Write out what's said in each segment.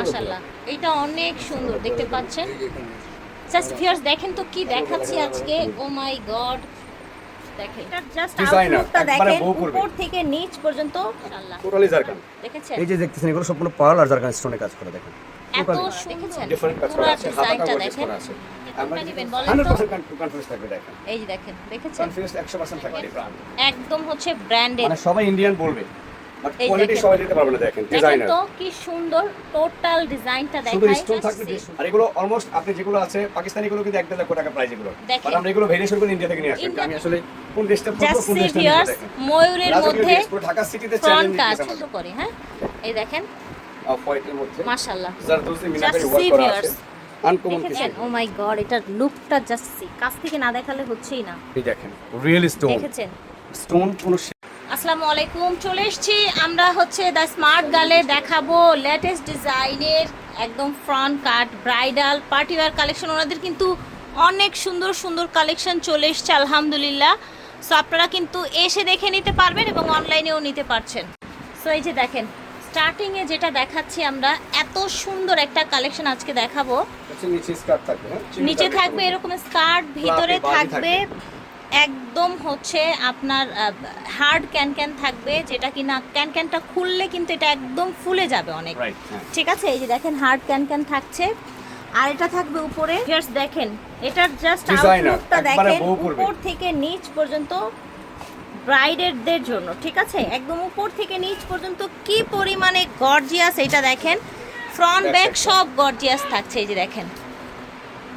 মাশাআল্লাহ। এটা অনেক সুন্দর দেখতে পাচ্ছেন? জাস্ট ভিউয়ার্স দেখেন তো কি দেখাচ্ছি আজকে? ও মাই গড দেখেন। জাস্ট আউটলুকটা দেখেন উপর থেকে নিচ পর্যন্ত। মাশাআল্লাহ। টোটালি জারকান দেখেছেন? এই যে দেখতেছেন এগুলো সম্পূর্ণ পার্ল আর জারকান স্টোনে কাজ করে দেখেন। এত totally। ডিফারেন্ট কাজ করা আছে। ডিজাইনটা দেখেন। করা আছে। কোনটা নেবেন বলেন তো। 100% কনফিউজ থাকবে দেখেন। এই যে দেখেন দেখেছেন? কনফিউজ 100% থাকবে ব্র্যান্ড একদম হচ্ছে ব্র্যান্ডেড মানে সবাই ইন্ডিয়ান বলবে। বাট কোয়ালিটি দেখেন। সবাই দিতে পারবে না দেখেন দেখেন ডিজাইনার তো কি সুন্দর টোটাল ডিজাইনটা দেখাই স্টোন থাকবে আর এগুলো অলমোস্ট আপনি যেগুলো আছে পাকিস্তানি গুলো কিন্তু এক লক্ষ টাকা প্রাইস এগুলো। দেখেন। আমরা এগুলো ভেরিয়েশন করে ইন্ডিয়া থেকে নিয়ে আসি আমি আসলে কোন দেশটা পড়ব কোন দেশটা নিয়ে ভিউয়ার্স দেখেন। ময়ূরের মধ্যে ঢাকা সিটিতে চ্যালেঞ্জ শুরু করে হ্যাঁ? এই দেখেন। অফ হোয়াইটের মধ্যে মাশাআল্লাহ। জারদোজি মিনাকারি ওয়ার্ক করা আছে। আনকমন কিছু। ও মাই গড এটার লুকটা জাস্ট সি কাছ থেকে না দেখালে হচ্ছেই না। এই দেখেন রিয়েল স্টোন দেখেছেন? স্টোন কোনো আসসালামু আলাইকুম চলে এসেছি। আমরা হচ্ছে দ্য স্মার্ট গালে দেখাবো লেটেস্ট ডিজাইনের একদম front cut bridal party wear collection ওনাদের কিন্তু অনেক সুন্দর সুন্দর কালেকশন চলে এসছে আলহামদুলিল্লাহ। সো আপনারা কিন্তু এসে দেখে নিতে পারবেন এবং অনলাইনেও নিতে পারছেন। সো এই যে দেখেন স্টার্টিংয়ে যেটা দেখাচ্ছি আমরা এত সুন্দর একটা কালেকশন আজকে দেখাবো। নিচে থাকবে হ্যাঁ? নিচে থাকবে এরকম স্কার্ট ভিতরে থাকবে। একদম হচ্ছে আপনার হার্ড ক্যান ক্যান থাকবে যেটা কিনা ক্যান ক্যানটা খুললে কিন্তু এটা একদম ফুলে যাবে অনেক। হ্যাঁ। ঠিক আছে? এই যে দেখেন হার্ড ক্যান ক্যান থাকছে। আর এটা থাকবে উপরে। জাস্ট দেখেন এটার জাস্ট আউটলুকটা দেখেন উপর থেকে নিচ পর্যন্ত ব্রাইডেরদের জন্য ঠিক আছে? একদম উপর থেকে নিচ পর্যন্ত কি পরিমাণে গর্জিয়াস এটা দেখেন। ফ্রন্ট ব্যাক সব গর্জিয়াস থাকছে এই যে দেখেন।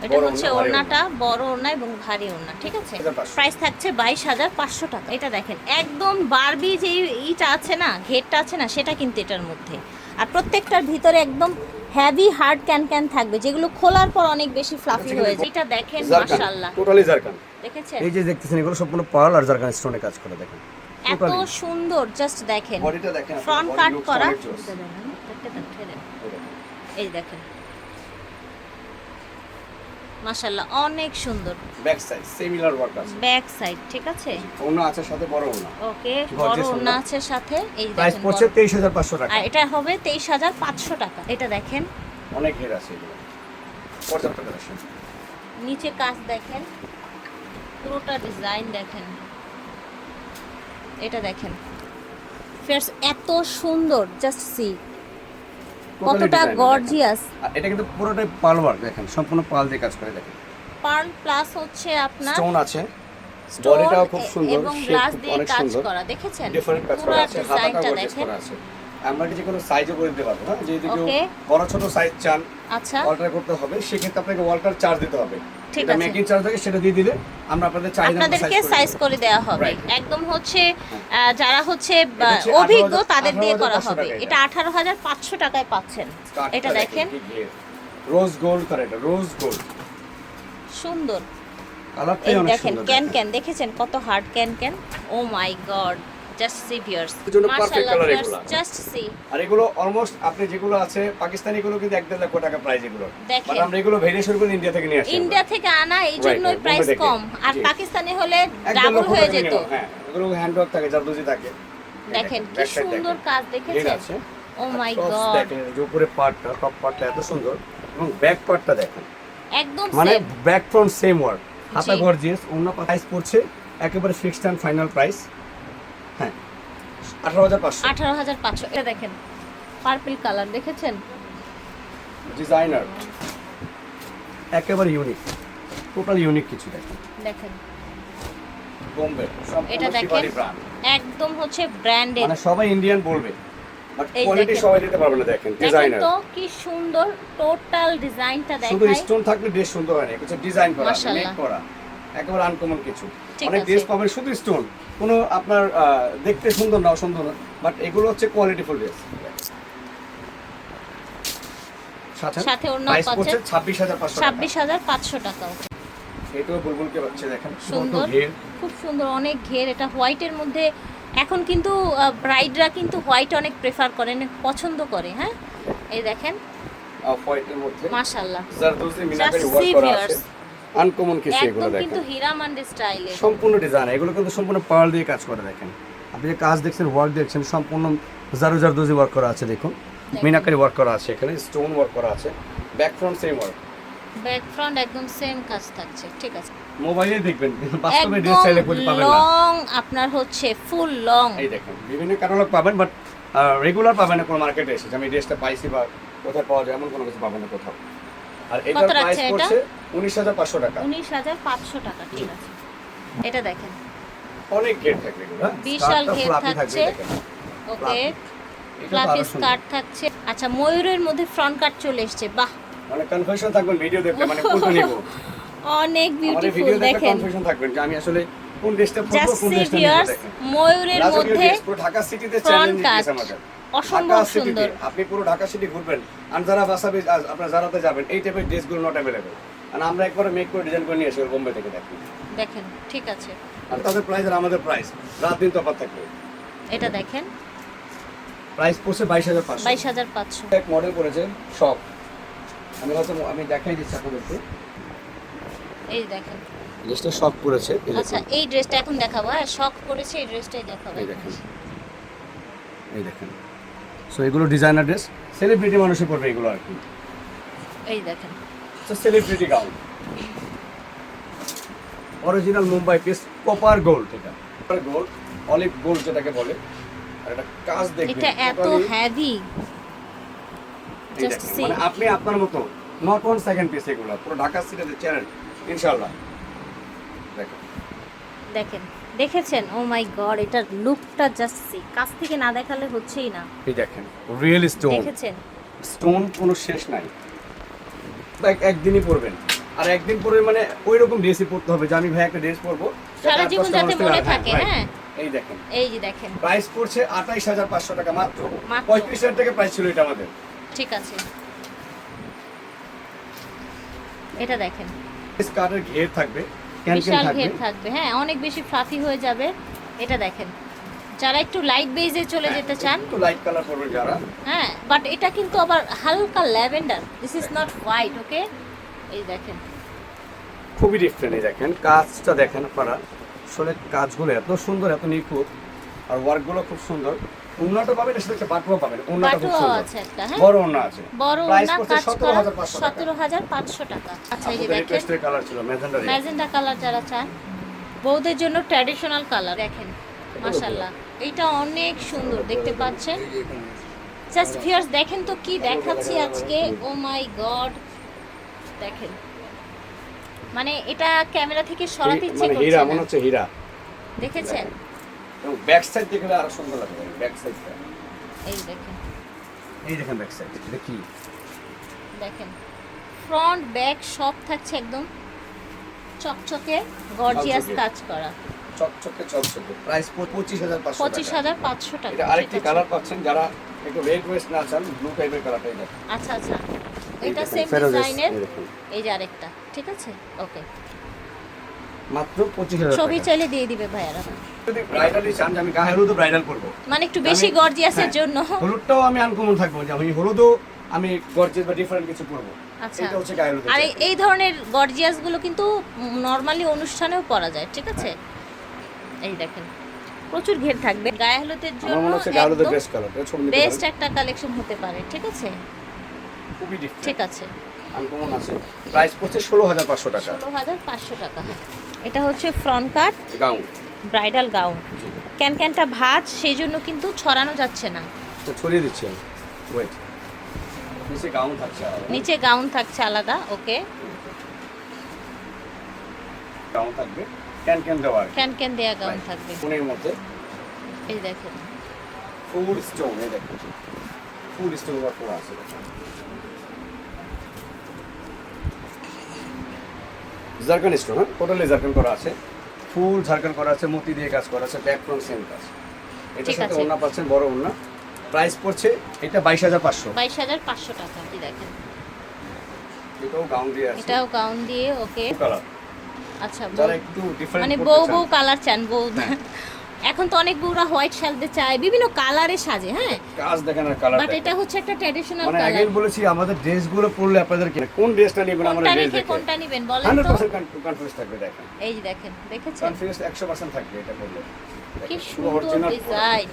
এটা হচ্ছে ওড়নাটা বড় ওড়না এবং ভারী ওড়না ঠিক আছে? 2500 প্রাইস থাকছে বাইশ হাজার পাঁচশো টাকা। এটা দেখেন একদম বারবি যে ইটা আছে না ঘেরটা আছে না সেটা কিন্তু এটার মধ্যে। আর প্রত্যেকটার ভিতরে একদম হ্যাভি হার্ড ক্যান ক্যান থাকবে যেগুলো খোলার পর অনেক বেশি ফ্লাফি আচ্ছা, হয়ে যায়। এটা দেখেন মাশাআল্লাহ। Totally zircon. দেখেছেন? এই যে দেখতেছেন এগুলো সম্পূর্ণ পার্ল আর জারকান স্টোনে কাজ করে দেখেন। এত সুন্দর জাস্ট দেখেন। বডিটা ফ্রন্ট কাট করা। এই দেখেন। মাশাআল্লাহ অনেক সুন্দর। ব্যাক সাইড সিমিলার ওয়ার্ক আছে। ব্যাক সাইড ঠিক আছে? ওনা আছে সাথে বড় ওনা ওকে বড়। ওড়না আছে সাথে এই যে প্রাইস দেখেন পড়ছে বড়- তেইশ হাজার পাঁচশো টাকা। আর এটা হবে তেইশ হাজার পাঁচশো টাকা এটা দেখেন। অনেক ঘের আছে এগুলো। পর্যাপ্ত কালেকশন নিচে কাজ দেখেন পুরোটা ডিজাইন দেখেন। এটা দেখেন। ফেয়ার্স এত সুন্দর জাস্ট সি কতটা গর্জিয়াস এটা কিন্তু পুরোটাই পাল ওয়ার্ক দেখেন সম্পূর্ণ পাল দিয়ে কাজ করে দেখেন। পার্ল প্লাস হচ্ছে আপনার স্টোন আছে। বডিটাও খুব সুন্দর এবং গ্লাস দিয়ে কাজ করা দেখেছেন? ডিফারেন্ট কাজ পুরো করা আছে হাতাটা ডিজাইনটা দেখেন করা আছে। আমরা যে কোনো সাইজও করে দিতে পারব হ্যাঁ যদি কেউ বড় ছোট সাইজ চান আচ্ছা। অল্টার করতে হবে সেক্ষেত্রে আপনাকে ওয়াল্টার চার্জ দিতে হবে। ঠিক আছে। মেকিং চার্জ থাকে সেটা দিয়ে দিলে আমরা আপনাদের চাহিদা আপনাদেরকে সাইজ করে দেওয়া হবে। একদম হচ্ছে যারা হচ্ছে অভিজ্ঞ তাদের দিয়ে করা হবে। এটা আঠারো হাজার পাঁচশো টাকায় পাচ্ছেন। এটা দেখেন। রোজ গোল্ড করে এটা রোজ গোল্ড সুন্দর। কালারটাই অনেক দেখেন ক্যান ক্যান দেখেছেন কত hard can can? Oh my god just see viewers জন্য জাস্ট সি আর এগুলো অলমোস্ট আপনি যেগুলো আছে পাকিস্তানি গুলো কিন্তু এক দেড় লক্ষ টাকা প্রাইস এগুলো। দেখেন। আমরা এগুলো ভেরিয়েশন করে ইন্ডিয়া থেকে নিয়ে আসি ইন্ডিয়া থেকে আনা এই জন্যই প্রাইস কম। আর পাকিস্তানি হলে ডাবল হয়ে যেত। হ্যাঁ এগুলো হ্যান্ডওয়ার্ক থাকে জারদোজি থাকে। দেখেন কি সুন্দর কাজ দেখেছেন? ও মাই গড দেখেন যে উপরে পার্টটা টপ পার্টটা এত সুন্দর। এবং ব্যাক পার্টটা দেখেন। একদম মানে ব্যাক ফ্রন্ট সেম ওয়ার্ক হাতা। গর্জিয়াস অন্য প্রাইস পড়ছে একেবারে ফিক্সড অ্যান্ড ফাইনাল প্রাইস আঠারো হাজার পাঁচশো। আঠারো হাজার পাঁচশো। এটা দেখেন পার্পল কালার দেখেছেন? ডিজাইনার। একেবারে ইউনিক টোটাল ইউনিক কিছু দেখেন দেখেন। বোম্বে এটা দেখেন একদম হচ্ছে ব্র্যান্ডেড মানে সবাই ইন্ডিয়ান বলবে বাট কোয়ালিটি সবাই দিতে পারবে না দেখেন ডিজাইনার তো কি সুন্দর টোটাল ডিজাইনটা শুধু স্টোন থাকলে ড্রেস সুন্দর হয় না কিছু ডিজাইন করা। মেক করা একেবারে আনকমন কিছু। অনেক ড্রেস পাবেন শুধু স্টোন কোনো আপনার দেখতে সুন্দর না সুন্দর না বাট এগুলো হচ্ছে কোয়ালিটিফুল ড্রেস সাথে পাচ্ছেন। টাকা। এটাও বুলবুলকে পাচ্ছে দেখেন সুন্দর খুব সুন্দর অনেক ঘের। এটা হোয়াইটের মধ্যে এখন কিন্তু ব্রাইডরা কিন্তু হোয়াইট অনেক প্রেফার করেন পছন্দ করে হ্যাঁ? এই দেখেন। অফ হোয়াইটের মধ্যে। মাশাল্লাহ জারদোজি মিনাকারি ওয়ার্ক করা আছে। আনকমন কিছু এগুলো কিন্তু দেখেন হীরা মান্ডি স্টাইলে সম্পূর্ণ ডিজাইন এগুলো কিন্তু সম্পূর্ণ পার্ল দিয়ে কাজ করে দেখেন। আপনি যে কাজ দেখছেন ওয়ার্ক দেখছেন সম্পূর্ণ জারু জারু জারদোজি ওয়ার্ক করা আছে দেখুন। মিনাকারি ওয়ার্ক করা আছে এখানে স্টোন ওয়ার্ক করা আছে। Back front same work back front একদম সেম কাজ থাকছে ঠিক আছে। মোবাইলে দেখবেন বাস্তবে খুঁজে পাবেন না। লং আপনার হচ্ছে ফুল লং এই দেখেন বিভিন্ন ক্যাটালগ পাবেন বাট রেগুলার পাবেন না কোনো মার্কেটে এসে আমি ড্রেসটা পাইছি বা কোথায় পাওয়া যায় এমন কোনো কিছু পাবেন না কোথাও। আর এটার প্রাইস? পড়ছে উনিশ হাজার পাঁচশো টাকা। উনিশ হাজার পাঁচশো টাকা ঠিক আছে। এটা দেখেন। অনেক ঘের থাকবে এগুলো হ্যাঁ? বিশাল ঘের থাকছে। ওকে। ফ্লাফি স্কার্ট থাকছে। আচ্ছা ময়ূরের মধ্যে ফ্রন্ট কাট চলে এসছে বাহ। অনেক কনফিউশন থাকবেন ভিডিও দেখলে মানে কোনটা নিব। অনেক বিউটিফুল দেখেন। কনফিউশন থাকবেন যে আমি আসলে কোন ড্রেসটা পরবো কোন ড্রেসটা নিব ময়ূরের মধ্যে ঢাকা সিটিতে চ্যালেঞ্জ। আমাদের অসম্ভব সুন্দর। আপনি পুরো ঢাকা সিটি ঘুরবেন। আর যারা বাসাবে আপনারা যারাতে যাবেন এই টাইপের ড্রেসগুলো নট অ্যাভেলেবেল আর আমরা একবার মেক করে ডিজাইন করে নিয়ে আসি বোম্বে থেকে দেখি দেখেন ঠিক আছে। আর তাদের প্রাইস আর আমাদের প্রাইস রাত দিন তফাৎ থাকবে। এটা দেখেন। প্রাইস পড়ছে বাইশ হাজার পাঁচশো। বাইশ হাজার পাঁচশো। এক মডেল করেছে শপ আমি হয়তো আমি দেখাই দিচ্ছি আপনাদেরকে। এই দেখেন। ড্রেসটা শপ করেছে আচ্ছা এই ড্রেসটা এখন দেখাবো হ্যাঁ শখ করেছে এই ড্রেসটাই দেখাবো। এই দেখেন। এই দেখেন। সো এগুলো ডিজাইনার ড্রেস সেলিব্রিটি মানুষই পড়বে এগুলো আর কি। এই দেখেন। Celebrity gown original Mumbai piece copper gold এটা। কপার গোল্ড অলিভ গোল্ড যেটাকে বলে। আর এটা কাজ দেখবেন এটা এত see. মানে আপনি আপনার মতো নট ওয়ান সেকেন্ড পিস এগুলো। পুরো ঢাকা সিটিতে চ্যানেল ইনশাআল্লাহ। দেখেন। দেখেন। দেখেছেন? ও মাই গড এটার লুকটা জাস্ট সি কাছ থেকে না দেখালে হচ্ছেই না। এই দেখেন রিয়েল স্টোন দেখেছেন? স্টোন কোনো শেষ নাই। এক একদিনই পরবেন। আর একদিন পরে মানে ওই রকম ড্রেসই পরতে হবে যে আমি ভাই একটা ড্রেস পরবো। সারা জীবন যাতে মনে থাকে, হ্যাঁ। এই দেখেন। এই যে দেখেন। প্রাইস পড়ছে আঠাইশ হাজার পাঁচশো টাকা মাত্র। মাত্র। পঁয়ত্রিশ হাজার টাকা প্রাইস ছিল এটা আমাদের। ঠিক আছে। এটা দেখেন। স্কার্টের ঘের থাকবে। বিশাল ঘের থাকবে। হ্যাঁ অনেক বেশি ফ্লাফি হয়ে যাবে। এটা দেখেন। যারা একটু লাইট বেজে চলে যেতে চান একটু লাইট কালার পরবেন যারা। হ্যাঁ বাট এটা কিন্তু আবার হালকা lavender. This is not white okay এই দেখেন। খুবই ডিফারেন্ট এই দেখেন। কাজটা দেখেন আপনারা। আসলে কাজগুলো এত সুন্দর এত নিখুঁত। আর ওয়ার্কগুলো খুব সুন্দর। উন্নত পাবেন এর সাথে একটা বাটুয়া পাবেন উন্নত খুব সুন্দর। আছে একটা হ্যাঁ? বড় অন্য আছে। বড় প্রাইস না কাজ করা হাজার পাঁচশো টাকা। আচ্ছা এই যে দেখেন। রিকোয়েস্টের কালার ছিল ম্যাজেন্ডা ম্যাজেন্ডা কালার যারা চান বউদের জন্য ট্র্যাডিশনাল কালার দেখেন মাশাল্লাহ এইটা অনেক সুন্দর দেখতে পাচ্ছেন? জাস্ট ভিউয়ার্স দেখেন তো কি দেখাচ্ছি আজকে। ও মাই গড দেখেন। মানে এটা ক্যামেরা থেকে সরাতে ইচ্ছে মানে করছে হীরা মনে হচ্ছে হীরা। দেখেছেন? এবং ব্যাক সাইড দেখলে আরও সুন্দর লাগবে ব্যাক সাইডটা এই দেখেন। এই দেখেন ব্যাক সাইড এটা কি? দেখেন ফ্রন্ট ব্যাক সব থাকছে একদম চকচকে গর্জিয়াস কাজ করা। চকচকে চকচকে। প্রাইস পঁচিশ হাজার পাঁচশো পঁচিশ হাজার পাঁচশো টাকা এটা আরেকটি কালার পাচ্ছেন যারা একটু রেড ওয়েস্ট না চান ব্লু টাইপের কালারটা এটা আচ্ছা আচ্ছা। এটা সেম ডিজাইনের এই যে আরেকটা ঠিক আছে? ওকে মাত্র পঁচিশ হাজার ছবি চাইলে দিয়ে দিবে ভাইয়ারা। যদি ব্রাইডালি চান আমি গায়ে হলুদও ব্রাইডাল করব। মানে একটু বেশি গর্জিয়াসের হ্যাঁ, জন্য। হলুদটাও আমি আনকমন থাকব যে আমি হলুদও আমি গর্জিয়াস বা ডিফারেন্ট কিছু করব। আচ্ছা। এটা হচ্ছে হলুদ আর এই- ধরনের গর্জিয়াসগুলো কিন্তু নর্মালি অনুষ্ঠানেও পরা যায় ঠিক আছে? এই দেখেন প্রচুর ঘের থাকবে। গায়ে হলুদের জন্য বেস্ট কালার এটা ছবি বেস্ট একটা কালেকশন হতে পারে ঠিক আছে? খুবই ঠিক আছে। আনকমন আছে। প্রাইস পড়ছে ষোলো হাজার পাঁচশো টাকা। ষোলো হাজার পাঁচশো টাকা। এটা হচ্ছে front cut gown bridal gown can ক্যানটা ভাজ সেই জন্য কিন্তু ছড়ানো যাচ্ছে না। তো ছড়িয়ে দিচ্ছি আমি। ওয়েট নিচে গাউন থাকছে নিচে গাউন থাকছে আলাদা ওকে গাউন থাকবে। ক্যান ক্যান দেওয়া ক্যান ক্যান দেয়া গাউন. থাকবে। মধ্যে। এই দেখেন। ফুল স্টোন এই দেখুন। ফুল স্টোন ওয়ার্ক করা আছে। জারকান স্টোন হ্যাঁ? টোটালি জারকান করা আছে। ফুল ঝাড়খান করা আছে মতি দিয়ে কাজ করা আছে ব্যাক ফ্রন্ট সেম কাজ। এটার সাথে ওনা পাচ্ছেন বড় ওড়না। প্রাইস পড়ছে এটা বাইশ হাজার পাঁচশো। বাইশ হাজার পাঁচশো টাকা আপনি দেখেন। এটাও গাউন দিয়ে আছে। এটাও গাউন দিয়ে ওকে কালার আচ্ছা যারা একটু ডিফারেন্ট মানে বউ বউ কালার চান বউ। এখন তো অনেক বউরা হোয়াইট সাজতে চায় বিভিন্ন কালারে সাজে হ্যাঁ? কাজ দেখেন আর কালার বাট এটা হচ্ছে একটা ট্র্যাডিশনাল মানে আগে বলেছি আমাদের ড্রেসগুলো পরলে আপনাদের কি কোন ড্রেসটা নেবেন আমরা ড্রেস দেখে। কোনটা নেবেন বলেন তো? 100% কনফিউজ থাকবে দেখেন। এই যে দেখেন দেখেছেন? কনফিউজ একশো পার্সেন্ট থাকবে এটা পরলে। কি সুন্দর ডিজাইন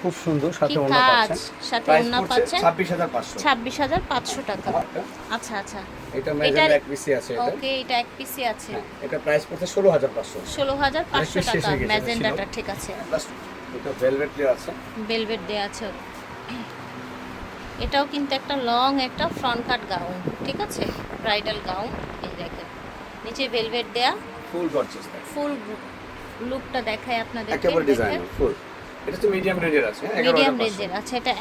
খুব সুন্দর সাথে পাচ্ছেন। সাথে পাচ্ছেন? ছাব্বিশ হাজার পাঁচশো। ছাব্বিশ হাজার পাঁচশো টাকা। আচ্ছা আচ্ছা। এটা মেজার এক পিসি আছে এটা। ওকে এটা এক পিসি আছে। হ্যাঁ, এটা প্রাইস পড়ছে ষোলো হাজার পাঁচশো। ষোলো হাজার পাঁচশো শেষ হয়ে টাকা গেছে, ম্যাজেন্ডাটা ঠিক আছে। এটা ভেলভেট দেওয়া আছে। বেলভেট দেওয়া আছে। এটাও কিন্তু একটা লং একটা ফ্রন্ট কাট গাউন ঠিক আছে? ব্রাইডাল গাউন এই দেখেন। নিচে ভেলভেট দেয়া। ফুল গর্জেস ফুল লুকটা দেখায় আপনাদের একেবারে ডিজাইন ফুল এটা তো মিডিয়াম রেঞ্জের আছে হ্যাঁ, মিডিয়াম রেঞ্জের আচ্ছা এটা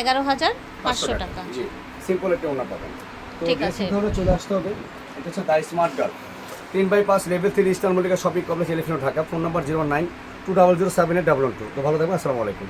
এগারো হাজার পাঁচশো টাকা জি। সিম্পল একটা ওনা পাবেন। তো আছে। ধরো চলে আসতে হবে। এটা হচ্ছে দাই স্মার্ট গার্ল তিন বাই পাঁচ level three star Mallika shopping complex Elephant Dhaka. Phone number zero nine two double zero seven eight double two তো ভালো থাকবেন আসসালামু আলাইকুম।